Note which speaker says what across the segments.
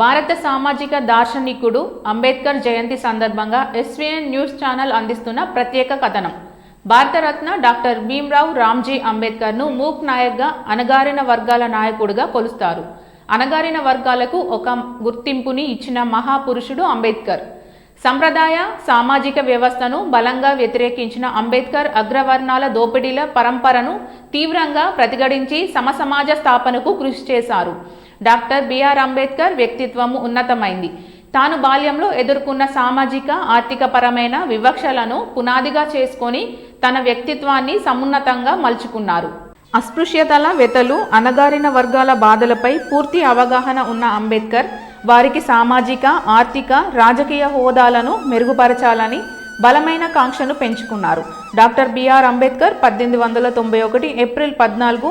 Speaker 1: భారత సామాజిక దార్శనికుడు అంబేద్కర్ జయంతి సందర్భంగా ఎస్వీఎన్ న్యూస్ ఛానల్ అందిస్తున్న ప్రత్యేక కథనం. భారతరత్న డాక్టర్ భీమ్రావు రామ్జీ అంబేద్కర్ను మూక్ నాయక్గా అణగారిన వర్గాల నాయకుడిగా కొలుస్తారు. అణగారిన వర్గాలకు ఒక గుర్తింపుని ఇచ్చిన మహాపురుషుడు అంబేద్కర్. సంప్రదాయ సామాజిక వ్యవస్థను బలంగా వ్యతిరేకించిన అంబేద్కర్ అగ్రవర్ణాల దోపిడీల పరంపరను తీవ్రంగా ప్రతిఘటించి సమసమాజ స్థాపనకు కృషి చేశారు. డాక్టర్ బిఆర్ అంబేద్కర్ వ్యక్తిత్వము ఉన్నతమైంది. తాను బాల్యంలో ఎదుర్కొన్న సామాజిక ఆర్థిక పరమైన వివక్షలను పునాదిగా చేసుకొని తన వ్యక్తిత్వాన్ని సమున్నతంగా మలుచుకున్నారు. అస్పృశ్యతల వెతలు అణగారిన వర్గాల బాధలపై పూర్తి అవగాహన ఉన్న అంబేద్కర్ వారికి సామాజిక ఆర్థిక రాజకీయ హోదాలను మెరుగుపరచాలని బలమైన కాంక్షను పెంచుకున్నారు. డాక్టర్ బిఆర్ అంబేద్కర్ పద్దెనిమిది వందల తొంభై ఒకటి ఏప్రిల్ పద్నాలుగు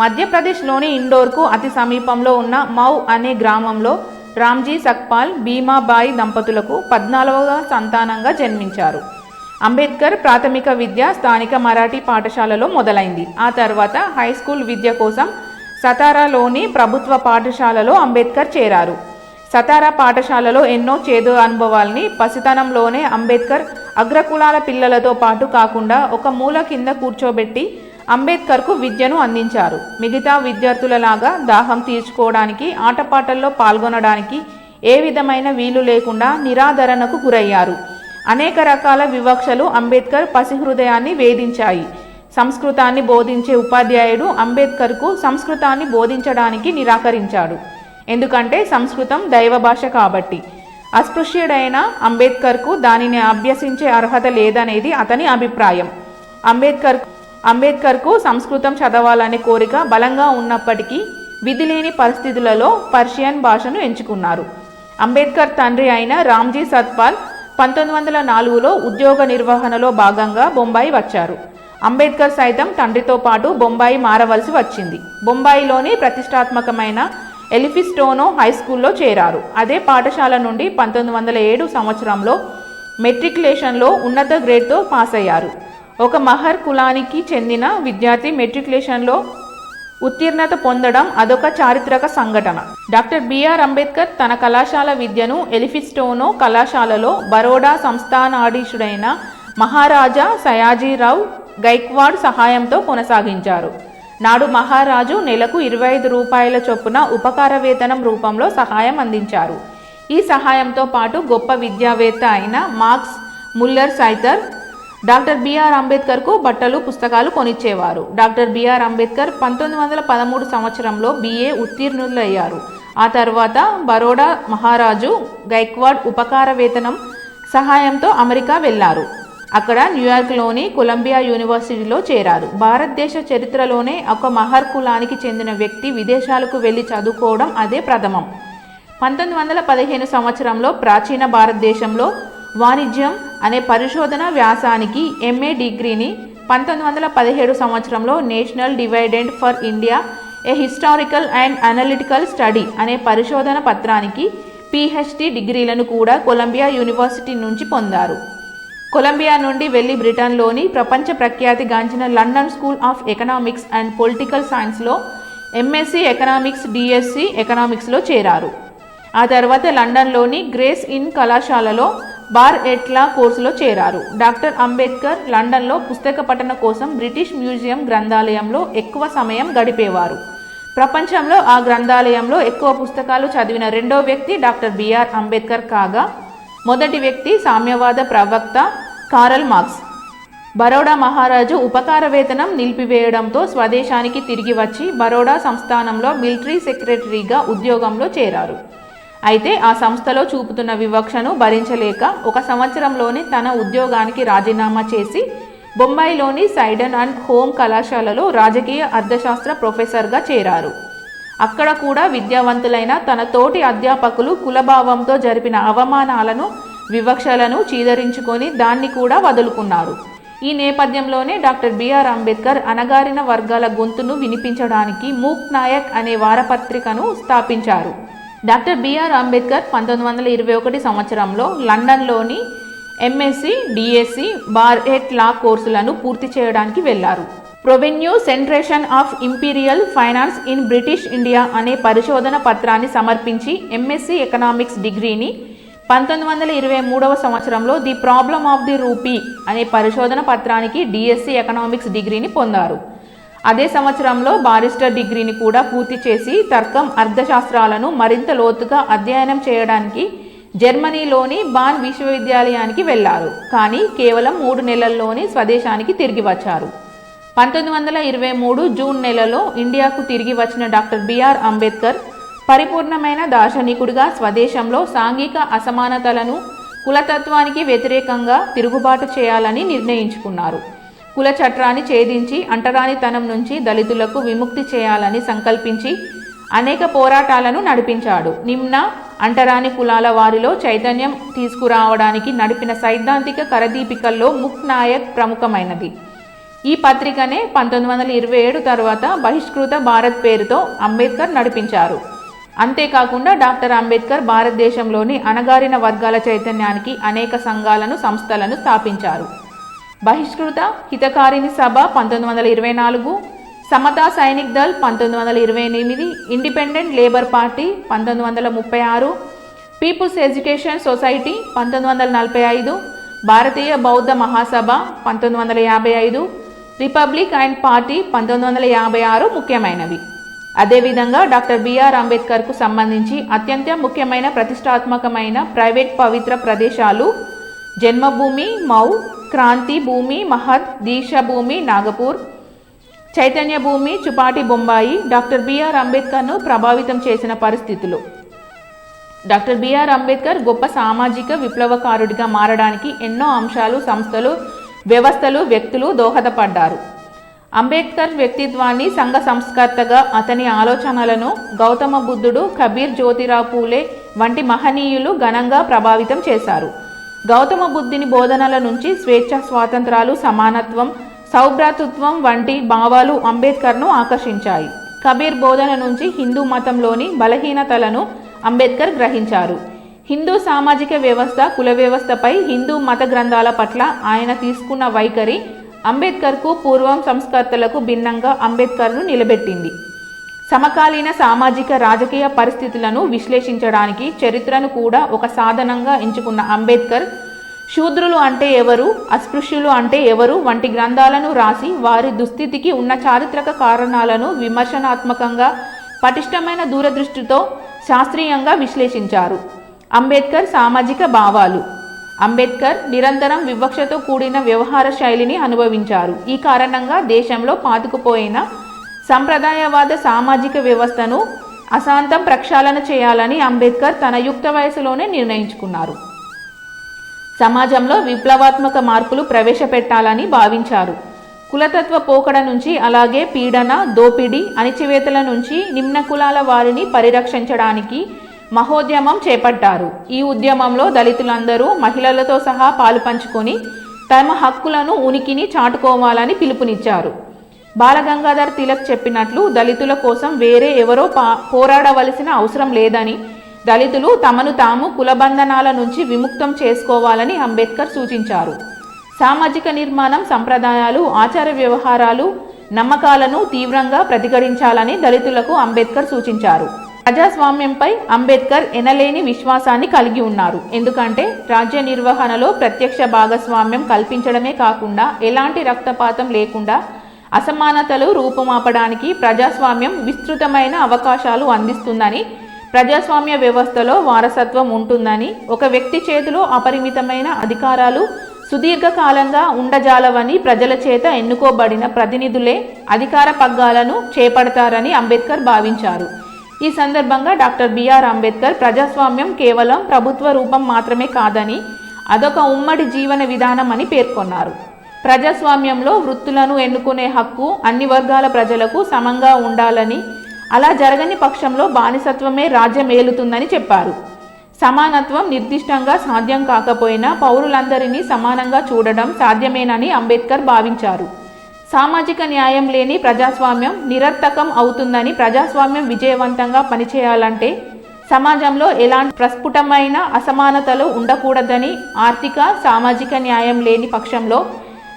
Speaker 1: మధ్యప్రదేశ్లోని ఇండోర్కు అతి సమీపంలో ఉన్న మౌ అనే గ్రామంలో రామ్జీ సక్పాల్ భీమాబాయి దంపతులకు పద్నాలుగవ సంతానంగా జన్మించారు. అంబేద్కర్ ప్రాథమిక విద్య స్థానిక మరాఠీ పాఠశాలలో మొదలైంది. ఆ తర్వాత హై స్కూల్ విద్య కోసం సతారాలోని ప్రభుత్వ పాఠశాలలో అంబేద్కర్ చేరారు. సతారా పాఠశాలలో ఎన్నో చేదు అనుభవాల్ని పసితనంలోనే అంబేద్కర్ అగ్రకులాల పిల్లలతో పాటు కాకుండా ఒక మూల కింద కూర్చోబెట్టి అంబేద్కర్కు విద్యను అందించారు. మిగతా విద్యార్థులలాగా దాహం తీర్చుకోవడానికి ఆటపాటల్లో పాల్గొనడానికి ఏ విధమైన వీలు లేకుండా నిరాదరణకు గురయ్యారు. అనేక రకాల వివక్షలు అంబేద్కర్ పసిహృదయాన్ని వేధించాయి. సంస్కృతాన్ని బోధించే ఉపాధ్యాయుడు అంబేద్కర్కు సంస్కృతాన్ని బోధించడానికి నిరాకరించాడు. ఎందుకంటే సంస్కృతం దైవ భాష కాబట్టి. అస్పృశ్యుడైన అంబేద్కర్కు దానిని అభ్యసించే అర్హత లేదనేది అతని అభిప్రాయం. అంబేద్కర్ అంబేద్కర్కు సంస్కృతం చదవాలనే కోరిక బలంగా ఉన్నప్పటికీ విధిలేని పరిస్థితులలో పర్షియన్ భాషను ఎంచుకున్నారు. అంబేద్కర్ తండ్రి అయిన రామ్జీ సత్పాల్ పంతొమ్మిది వందల నాలుగులో ఉద్యోగ నిర్వహణలో భాగంగా బొంబాయి వచ్చారు. అంబేద్కర్ సైతం తండ్రితో పాటు బొంబాయి మారవలసి వచ్చింది. బొంబాయిలోని ప్రతిష్టాత్మకమైన ఎలిఫిస్టోనో హై స్కూల్లో చేరారు. అదే పాఠశాల నుండి పంతొమ్మిది వందల ఏడు సంవత్సరంలో మెట్రికులేషన్లో ఉన్నత గ్రేడ్తో పాస్ అయ్యారు ఒక మహర్ కులానికి చెందిన విద్యార్థి మెట్రికులేషన్లో ఉత్తీర్ణత పొందడం అదొక చారిత్రక సంఘటన. డాక్టర్ బిఆర్ అంబేద్కర్ తన కళాశాల విద్యను ఎలిఫిస్టోనో కళాశాలలో బరోడా సంస్థానాధీశుడైన మహారాజా సయాజీరావు గైక్వాడ్ సహాయంతో కొనసాగించారు. నాడు మహారాజు నెలకు ఇరవై ఐదు రూపాయల చొప్పున ఉపకార వేతనం రూపంలో సహాయం అందించారు. ఈ సహాయంతో పాటు గొప్ప విద్యావేత్త అయిన మార్క్స్ ముల్లర్ సైతర్ డాక్టర్ బిఆర్ అంబేద్కర్కు బట్టలు పుస్తకాలు కొనిచ్చేవారు. డాక్టర్ బిఆర్ అంబేద్కర్ పంతొమ్మిది వందల పదమూడు సంవత్సరంలో బిఏ ఉత్తీర్ణులయ్యారు. ఆ తర్వాత బరోడా మహారాజు గైక్వాడ్ ఉపకార వేతనం సహాయంతో అమెరికా వెళ్ళారు అక్కడ న్యూయార్క్లోని కొలంబియా యూనివర్సిటీలో చేరారు. భారతదేశ చరిత్రలోనే ఒక మహర్ కులానికి చెందిన వ్యక్తి విదేశాలకు వెళ్ళి చదువుకోవడం అదే ప్రథమం. పంతొమ్మిది వందల పదిహేను సంవత్సరంలో ప్రాచీన భారతదేశంలో వాణిజ్యం అనే పరిశోధన వ్యాసానికి ఎంఏ డిగ్రీని పంతొమ్మిది వందల పదిహేడు సంవత్సరంలో national dividend for India a historical and analytical study అనే పరిశోధన పత్రానికి పిహెచ్డి డిగ్రీలను కూడా కొలంబియా యూనివర్సిటీ నుంచి పొందారు. కొలంబియా నుండి వెళ్ళి బ్రిటన్లోని ప్రపంచ ప్రఖ్యాతిగాంచిన London School of Economics and Political సైన్స్లో ఎంఎస్సి ఎకనామిక్స్ డిఎస్సి ఎకనామిక్స్లో చేరారు. ఆ తర్వాత లండన్లోని గ్రేస్ ఇన్ కళాశాలలో బార్ ఎట్లా కోర్సులో చేరారు. డాక్టర్ అంబేద్కర్ లండన్లో పుస్తక పఠన కోసం బ్రిటిష్ మ్యూజియం గ్రంథాలయంలో ఎక్కువ సమయం గడిపేవారు. ప్రపంచంలో ఆ గ్రంథాలయంలో ఎక్కువ పుస్తకాలు చదివిన రెండో వ్యక్తి డాక్టర్ బిఆర్ అంబేద్కర్ కాగా మొదటి వ్యక్తి సామ్యవాద ప్రవక్త కారల్ మార్క్స్. బరోడా మహారాజు ఉపకార వేతనం నిలిపివేయడంతో స్వదేశానికి తిరిగి వచ్చి బరోడా సంస్థానంలో మిలిటరీ సెక్రటరీగా ఉద్యోగంలో చేరారు. అయితే ఆ సంస్థలో చూపుతున్న వివక్షను భరించలేక ఒక సంవత్సరంలోనే తన ఉద్యోగానికి రాజీనామా చేసి బొంబాయిలోని సైడన్ అండ్ హోమ్ కళాశాలలో రాజకీయ అర్థశాస్త్ర ప్రొఫెసర్గా చేరారు. అక్కడ కూడా విద్యావంతులైన తన తోటి అధ్యాపకులు కులభావంతో జరిపిన అవమానాలను వివక్షలను చీదరించుకొని దాన్ని కూడా వదులుకున్నారు. ఈ నేపథ్యంలోనే డాక్టర్ బిఆర్ అంబేద్కర్ అణగారిన వర్గాల గొంతును వినిపించడానికి మూక్ నాయక్ అనే వారపత్రికను స్థాపించారు. డాక్టర్ బిఆర్ అంబేద్కర్ పంతొమ్మిది వందల ఇరవై ఒకటి సంవత్సరంలో లండన్లోని ఎంఎస్సి డిఎస్సి బార్ లా కోర్సులను పూర్తి చేయడానికి వెళ్ళారు provincial decentralisation of imperial finance in British India అనే పరిశోధన పత్రాన్ని సమర్పించి ఎంఎస్సి ఎకనామిక్స్ డిగ్రీని పంతొమ్మిది వందల ఇరవై మూడవ సంవత్సరంలో the problem of the rupee అనే పరిశోధన పత్రానికి డిఎస్సి ఎకనామిక్స్ డిగ్రీని పొందారు. అదే సంవత్సరంలో బారిస్టర్ డిగ్రీని కూడా పూర్తి చేసి తర్కం అర్థశాస్త్రాలను మరింత లోతుగా అధ్యయనం చేయడానికి జర్మనీలోని బాన్ విశ్వవిద్యాలయానికి వెళ్ళారు. కానీ కేవలం మూడు నెలల్లోనే స్వదేశానికి తిరిగి వచ్చారు. పంతొమ్మిది వందల ఇరవై మూడు జూన్ నెలలో ఇండియాకు తిరిగి వచ్చిన డాక్టర్ బిఆర్ అంబేద్కర్ పరిపూర్ణమైన దార్శనికుడిగా స్వదేశంలో సాంఘిక అసమానతలను కులతత్వానికి వ్యతిరేకంగా తిరుగుబాటు చేయాలని నిర్ణయించుకున్నారు. కుల చట్రాన్ని ఛేదించి అంటరానితనం నుంచి దళితులకు విముక్తి చేయాలని సంకల్పించి అనేక పోరాటాలను నడిపించాడు. నిమ్న అంటరాని కులాల వారిలో చైతన్యం తీసుకురావడానికి నడిపిన సైద్ధాంతిక కరదీపికల్లో ముక్ నాయక్ ప్రముఖమైనది. ఈ పత్రికనే పంతొమ్మిది వందల ఇరవై ఏడు తర్వాత బహిష్కృత భారత్ పేరుతో అంబేద్కర్ నడిపించారు. అంతేకాకుండా డాక్టర్ అంబేద్కర్ భారతదేశంలోని అణగారిన వర్గాల చైతన్యానికి అనేక సంఘాలను సంస్థలను స్థాపించారు. బహిష్కృత హితకారిణి సభ పంతొమ్మిది వందల ఇరవై నాలుగు సమతా సైనిక్ దళ్ పంతొమ్మిది వందల ఇరవై ఎనిమిది ఇండిపెండెంట్ లేబర్ పార్టీ పంతొమ్మిది వందల ముప్పై ఆరు పీపుల్స్ ఎడ్యుకేషన్ సొసైటీ పంతొమ్మిది వందల నలభై ఐదు భారతీయ బౌద్ధ మహాసభ పంతొమ్మిది వందల యాభై ఐదు రిపబ్లిక్ అండ్ పార్టీ పంతొమ్మిది వందల యాభై ఆరు ముఖ్యమైనవి. అదేవిధంగా డాక్టర్ బిఆర్ అంబేద్కర్కు సంబంధించి అత్యంత ముఖ్యమైన ప్రతిష్టాత్మకమైన ప్రైవేట్ పవిత్ర ప్రదేశాలు జన్మభూమి మౌ క్రాంతి భూమి మహత్ దీక్షభూమి నాగపూర్. చైతన్య భూమి చుపాటి బొంబాయి. డాక్టర్ బిఆర్ అంబేద్కర్ను ప్రభావితం చేసిన పరిస్థితులు. డాక్టర్ బిఆర్ అంబేద్కర్ గొప్ప సామాజిక విప్లవకారుడిగా మారడానికి ఎన్నో అంశాలు సంస్థలు వ్యవస్థలు వ్యక్తులు దోహదపడ్డారు. అంబేద్కర్ వ్యక్తిత్వాన్ని సంఘ సంస్కర్తగా అతని ఆలోచనలను గౌతమ బుద్ధుడు కబీర్ జ్యోతిరావు పూలే వంటి మహనీయులు ఘనంగా ప్రభావితం చేశారు. గౌతమ బుద్ధుని బోధనల నుంచి స్వేచ్ఛ స్వాతంత్రాలు సమానత్వం సౌభ్రాతృత్వం వంటి భావాలు అంబేద్కర్ను ఆకర్షించాయి. కబీర్ బోధన నుంచి హిందూ మతంలోని బలహీనతలను అంబేద్కర్ గ్రహించారు. హిందూ సామాజిక వ్యవస్థ కుల వ్యవస్థపై హిందూ మత గ్రంథాల పట్ల ఆయన తీసుకున్న వైఖరి అంబేద్కర్కు పూర్వం సంస్కర్తలకు భిన్నంగా అంబేద్కర్ను నిలబెట్టింది. సమకాలీన సామాజిక రాజకీయ పరిస్థితులను విశ్లేషించడానికి చరిత్రను కూడా ఒక సాధనంగా ఎంచుకున్న అంబేద్కర్ శూద్రులు అంటే ఎవరు అస్పృశ్యులు అంటే ఎవరు వంటి గ్రంథాలను రాసి వారి దుస్థితికి ఉన్న చారిత్రక కారణాలను విమర్శనాత్మకంగా పటిష్టమైన దూరదృష్టితో శాస్త్రీయంగా విశ్లేషించారు. అంబేద్కర్ సామాజిక భావాలు. అంబేద్కర్ నిరంతరం వివక్షతో కూడిన వ్యవహార శైలిని అనుభవించారు. ఈ కారణంగా దేశంలో పాతుకుపోయిన సంప్రదాయవాద సామాజిక వ్యవస్థను అశాంతం ప్రక్షాళన చేయాలని అంబేద్కర్ తన యుక్త వయసులోనే నిర్ణయించుకున్నారు. సమాజంలో విప్లవాత్మక మార్పులు ప్రవేశపెట్టాలని భావించారు. కులతత్వ పోకడ నుంచి అలాగే పీడన దోపిడీ అణిచివేతల నుంచి నిమ్న కులాల వారిని పరిరక్షించడానికి మహోద్యమం చేపట్టారు. ఈ ఉద్యమంలో దళితులందరూ మహిళలతో సహా పాలు పంచుకొని తమ హక్కులను ఉనికిని చాటుకోవాలని పిలుపునిచ్చారు. బాలగంగాధర్ తిలక్ చెప్పినట్లు దళితుల కోసం వేరే ఎవరో పా పోరాడవలసిన అవసరం లేదని దళితులు తమను తాము కులబంధనాల నుంచి విముక్తం చేసుకోవాలని అంబేద్కర్ సూచించారు. సామాజిక నిర్మాణం సంప్రదాయాలు ఆచార వ్యవహారాలు నమ్మకాలను తీవ్రంగా ప్రతిఘటించాలని దళితులకు అంబేద్కర్ సూచించారు. ప్రజాస్వామ్యంపై అంబేద్కర్ ఎనలేని విశ్వాసాన్ని కలిగి ఉన్నారు. ఎందుకంటే రాజ్య నిర్వహణలో ప్రత్యక్ష భాగస్వామ్యం కల్పించడమే కాకుండా ఎలాంటి రక్తపాతం లేకుండా అసమానతలు రూపుమాపడానికి ప్రజాస్వామ్యం విస్తృతమైన అవకాశాలు అందిస్తుందని ప్రజాస్వామ్య వ్యవస్థలో వారసత్వం ఉంటుందని ఒక వ్యక్తి చేతిలో అపరిమితమైన అధికారాలు సుదీర్ఘకాలంగా ఉండజాలవని ప్రజల చేత ఎన్నుకోబడిన ప్రతినిధులే అధికార పగ్గాలను చేపడతారని అంబేద్కర్ భావించారు. ఈ సందర్భంగా డాక్టర్ బిఆర్ అంబేద్కర్ ప్రజాస్వామ్యం కేవలం ప్రభుత్వ రూపం మాత్రమే కాదని అదొక ఉమ్మడి జీవన విధానం అని పేర్కొన్నారు. ప్రజాస్వామ్యంలో వృత్తులను ఎన్నుకునే హక్కు అన్ని వర్గాల ప్రజలకు సమంగా ఉండాలని అలా జరగని పక్షంలో బానిసత్వమే రాజ్యం ఏలుతుందని చెప్పారు. సమానత్వం నిర్దిష్టంగా సాధ్యం కాకపోయినా పౌరులందరినీ సమానంగా చూడడం సాధ్యమేనని అంబేద్కర్ భావించారు. సామాజిక న్యాయం లేని ప్రజాస్వామ్యం నిరర్థకం అవుతుందని ప్రజాస్వామ్యం విజయవంతంగా పనిచేయాలంటే సమాజంలో ఎలాంటి ప్రస్ఫుటమైన అసమానతలు ఉండకూడదని ఆర్థిక సామాజిక న్యాయం లేని పక్షంలో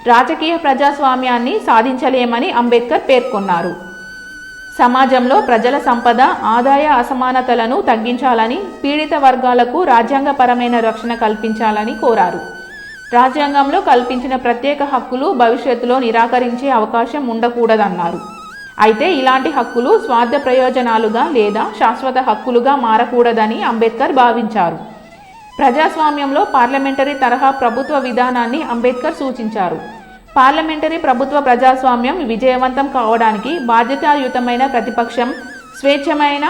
Speaker 1: రాజకీయ ప్రజాస్వామ్యాన్ని సాధించలేమని అంబేద్కర్ పేర్కొన్నారు. సమాజంలో ప్రజల సంపద ఆదాయ అసమానతలను తగ్గించాలని పీడిత వర్గాలకు రాజ్యాంగపరమైన రక్షణ కల్పించాలని కోరారు. రాజ్యాంగంలో కల్పించిన ప్రత్యేక హక్కులు భవిష్యత్తులో నిరాకరించే అవకాశం ఉండకూడదన్నారు. అయితే ఇలాంటి హక్కులు స్వార్థ ప్రయోజనాలుగా లేదా శాశ్వత హక్కులుగా మారకూడదని అంబేద్కర్ భావించారు. ప్రజాస్వామ్యంలో పార్లమెంటరీ తరహా ప్రభుత్వ విధానాన్ని అంబేద్కర్ సూచించారు. పార్లమెంటరీ ప్రభుత్వ ప్రజాస్వామ్యం విజయవంతం కావడానికి బాధ్యతాయుతమైన ప్రతిపక్షం స్వేచ్ఛమైన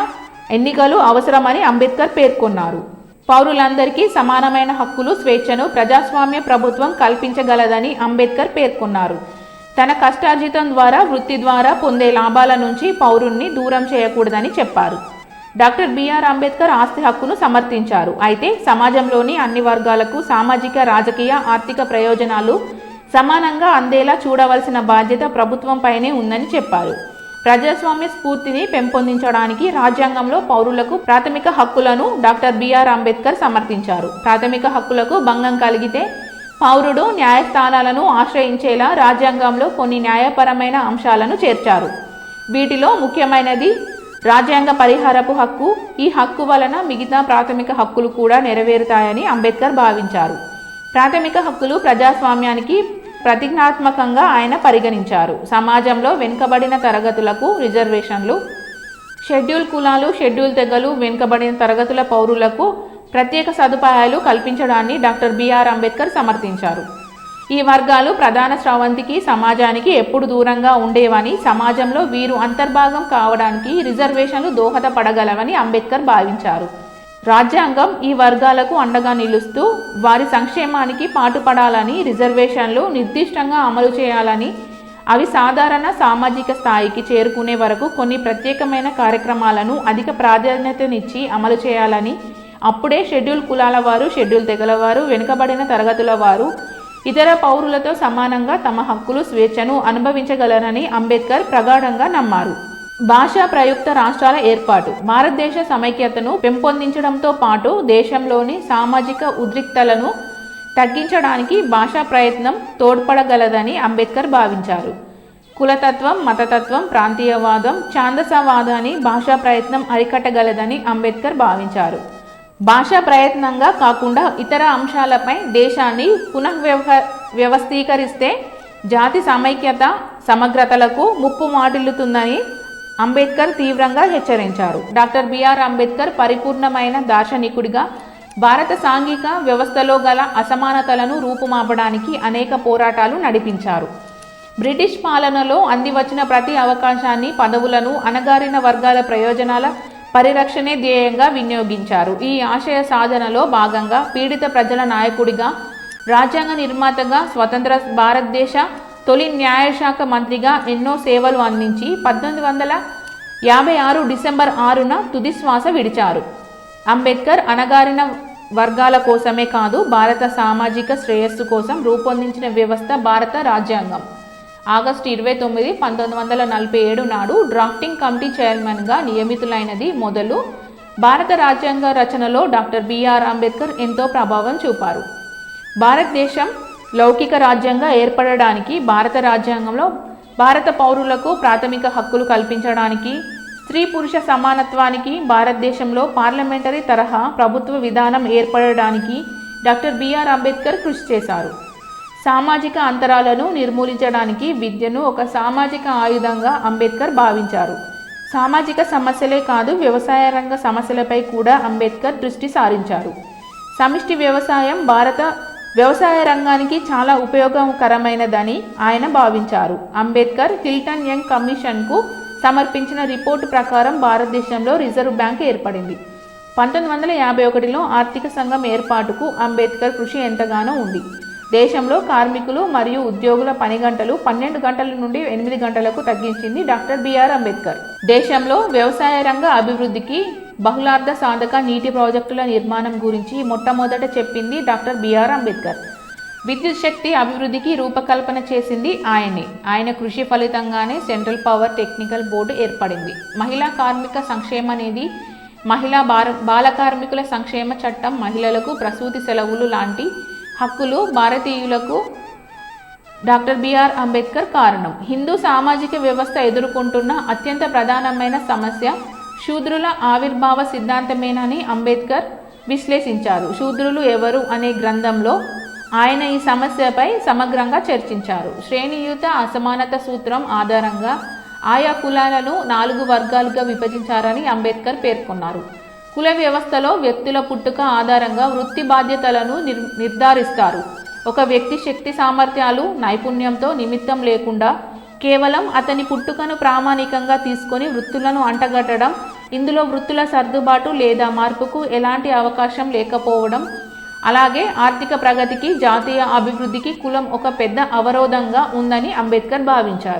Speaker 1: ఎన్నికలు అవసరమని అంబేద్కర్ పేర్కొన్నారు. పౌరులందరికీ సమానమైన హక్కులు స్వేచ్ఛను ప్రజాస్వామ్య ప్రభుత్వం కల్పించగలదని అంబేద్కర్ పేర్కొన్నారు. తన కష్టార్జితం ద్వారా వృత్తి ద్వారా పొందే లాభాల నుంచి పౌరుణ్ణి దూరం చేయకూడదని చెప్పారు. డాక్టర్ బిఆర్ అంబేద్కర్ ఆస్తి హక్కును సమర్థించారు. అయితే సమాజంలోని అన్ని వర్గాలకు సామాజిక రాజకీయ ఆర్థిక ప్రయోజనాలు సమానంగా అందేలా చూడవలసిన బాధ్యత ప్రభుత్వంపైనే ఉందని చెప్పారు. ప్రజాస్వామ్య స్ఫూర్తిని పెంపొందించడానికి రాజ్యాంగంలో పౌరులకు ప్రాథమిక హక్కులను డాక్టర్ బిఆర్ అంబేద్కర్ సమర్థించారు. ప్రాథమిక హక్కులకు భంగం కలిగితే పౌరుడు న్యాయస్థానాలను ఆశ్రయించేలా రాజ్యాంగంలో కొన్ని న్యాయపరమైన అంశాలను చేర్చారు. వీటిలో ముఖ్యమైనది రాజ్యాంగ పరిహారపు హక్కు ఈ హక్కు వలన మిగతా ప్రాథమిక హక్కులు కూడా నెరవేరుతాయని అంబేద్కర్ భావించారు. ప్రాథమిక హక్కులు ప్రజాస్వామ్యానికి ప్రతిజ్ఞాత్మకంగా ఆయన పరిగణించారు. సమాజంలో వెనుకబడిన తరగతులకు రిజర్వేషన్లు షెడ్యూల్ కులాలు షెడ్యూల్ తెగలు వెనుకబడిన తరగతుల పౌరులకు ప్రత్యేక సదుపాయాలు కల్పించడాన్ని డాక్టర్ బిఆర్ అంబేద్కర్ సమర్థించారు. ఈ వర్గాలు ప్రధాన స్రవంతికి సమాజానికి ఎప్పుడు దూరంగా ఉండేవని సమాజంలో వీరు అంతర్భాగం కావడానికి రిజర్వేషన్లు దోహదపడగలవని అంబేద్కర్ భావించారు. రాజ్యాంగం ఈ వర్గాలకు అండగా నిలుస్తూ వారి సంక్షేమానికి పాటుపడాలని రిజర్వేషన్లు నిర్దిష్టంగా అమలు చేయాలని అవి సాధారణ సామాజిక స్థాయికి చేరుకునే వరకు కొన్ని ప్రత్యేకమైన కార్యక్రమాలను అధిక ప్రాధాన్యతనిచ్చి అమలు చేయాలని అప్పుడే షెడ్యూల్ కులాల వారు షెడ్యూల్ తెగల వారు వెనుకబడిన తరగతుల వారు ఇతర పౌరులతో సమానంగా తమ హక్కులు స్వేచ్ఛను అనుభవించగలరని అంబేద్కర్ ప్రగాఢంగా నమ్మారు. భాషా ప్రయుక్త రాష్ట్రాల ఏర్పాటు. భారతదేశ సమైక్యతను పెంపొందించడంతో పాటు దేశంలోని సామాజిక ఉద్రిక్తలను తగ్గించడానికి భాషా ప్రయత్నం తోడ్పడగలదని అంబేద్కర్ భావించారు. కులతత్వం మతతత్వం ప్రాంతీయవాదం ఛాందసవాదాన్ని భాషా ప్రయత్నం అరికట్టగలదని అంబేద్కర్ భావించారు. భాషా ప్రయత్నంగా కాకుండా ఇతర అంశాలపై దేశాన్ని పునఃవ్యవహ వ్యవస్థీకరిస్తే జాతి సమైక్యత సమగ్రతలకు ముప్పు మాటిల్లుతుందని అంబేద్కర్ తీవ్రంగా హెచ్చరించారు. డాక్టర్ బిఆర్ అంబేద్కర్ పరిపూర్ణమైన దార్శనికుడిగా భారత సాంఘిక వ్యవస్థలో గల అసమానతలను రూపుమాపడానికి అనేక పోరాటాలు నడిపించారు. బ్రిటిష్ పాలనలో అందివచ్చిన ప్రతి అవకాశాన్ని పదవులను అణగారిన వర్గాల ప్రయోజనాల పరిరక్షణే ధ్యేయంగా వినియోగించారు. ఈ ఆశయ సాధనలో భాగంగా పీడిత ప్రజల నాయకుడిగా రాజ్యాంగ నిర్మాతగా స్వతంత్ర భారతదేశ తొలి న్యాయశాఖ మంత్రిగా ఎన్నో సేవలు అందించి పద్దెనిమిది వందల యాభై ఆరు డిసెంబర్ ఆరున తుది శ్వాస విడిచారు. అంబేద్కర్ అణగారిన వర్గాల కోసమే కాదు భారత సామాజిక శ్రేయస్సు కోసం రూపొందించిన వ్యవస్థ భారత రాజ్యాంగం. ఆగస్టు ఇరవై తొమ్మిది పంతొమ్మిది వందల నలభై ఏడు నాడు డ్రాఫ్టింగ్ కమిటీ చైర్మన్గా నియమితులైనది మొదలు. భారత రాజ్యాంగ రచనలో డాక్టర్ బిఆర్ అంబేద్కర్ ఎంతో ప్రభావం చూపారు. భారతదేశం లౌకిక రాజ్యంగా ఏర్పడడానికి భారత రాజ్యాంగంలో భారత పౌరులకు ప్రాథమిక హక్కులు కల్పించడానికి స్త్రీ పురుష సమానత్వానికి భారతదేశంలో పార్లమెంటరీ తరహా ప్రభుత్వ విధానం ఏర్పడడానికి డాక్టర్ బిఆర్ అంబేద్కర్ కృషి చేశారు. సామాజిక అంతరాలను నిర్మూలించడానికి విద్యను ఒక సామాజిక ఆయుధంగా అంబేద్కర్ భావించారు. సామాజిక సమస్యలే కాదు వ్యవసాయ రంగ సమస్యలపై కూడా అంబేద్కర్ దృష్టి సారించారు. సమిష్టి వ్యవసాయం భారత వ్యవసాయ రంగానికి చాలా ఉపయోగకరమైనదని ఆయన భావించారు. అంబేద్కర్ హిల్టన్ యంగ్ కమిషన్కు సమర్పించిన రిపోర్టు ప్రకారం భారతదేశంలో రిజర్వ్ బ్యాంక్ ఏర్పడింది. పంతొమ్మిది వందల యాభై ఒకటిలో ఆర్థిక సంఘం ఏర్పాటుకు అంబేద్కర్ కృషి ఎంతగానో ఉంది. దేశంలో కార్మికులు మరియు ఉద్యోగుల పని గంటలు పన్నెండు గంటల నుండి ఎనిమిది గంటలకు తగ్గించింది డాక్టర్ బిఆర్ అంబేద్కర్. దేశంలో వ్యవసాయ రంగ అభివృద్ధికి బహుళార్థ సాధక నీటి ప్రాజెక్టుల నిర్మాణం గురించి మొట్టమొదట చెప్పింది డాక్టర్ బిఆర్ అంబేద్కర్. విద్యుత్ శక్తి అభివృద్ధికి రూపకల్పన చేసింది ఆయనే. ఆయన కృషి ఫలితంగానే సెంట్రల్ పవర్ టెక్నికల్ బోర్డు ఏర్పడింది. మహిళా కార్మిక సంక్షేమ నిధి మహిళా బాల బాల కార్మికుల సంక్షేమ చట్టం మహిళలకు ప్రసూతి సెలవులు లాంటి హక్కులు భారతీయులకు డాక్టర్ బిఆర్ అంబేద్కర్ కారణం. హిందూ సామాజిక వ్యవస్థ ఎదుర్కొంటున్న అత్యంత ప్రధానమైన సమస్య శూద్రుల ఆవిర్భావ సిద్ధాంతమేనని అంబేద్కర్ విశ్లేషించారు. శూద్రులు ఎవరు అనే గ్రంథంలో ఆయన ఈ సమస్యపై సమగ్రంగా చర్చించారు. శ్రేణియుత అసమానత సూత్రం ఆధారంగా ఆయా కులాలను నాలుగు వర్గాలుగా విభజించారని అంబేద్కర్ పేర్కొన్నారు. కుల వ్యవస్థలో వ్యక్తుల పుట్టుక ఆధారంగా వృత్తి బాధ్యతలను నిర్ నిర్ధారిస్తారు. ఒక వ్యక్తి శక్తి సామర్థ్యాలు నైపుణ్యంతో నిమిత్తం లేకుండా కేవలం అతని పుట్టుకను ప్రామాణికంగా తీసుకొని వృత్తులను అంటగట్టడం ఇందులో వృత్తుల సర్దుబాటు లేదా మార్పుకు ఎలాంటి అవకాశం లేకపోవడం అలాగే ఆర్థిక ప్రగతికి జాతీయ అభివృద్ధికి కులం ఒక పెద్ద అవరోధంగా ఉందని అంబేద్కర్ భావించారు.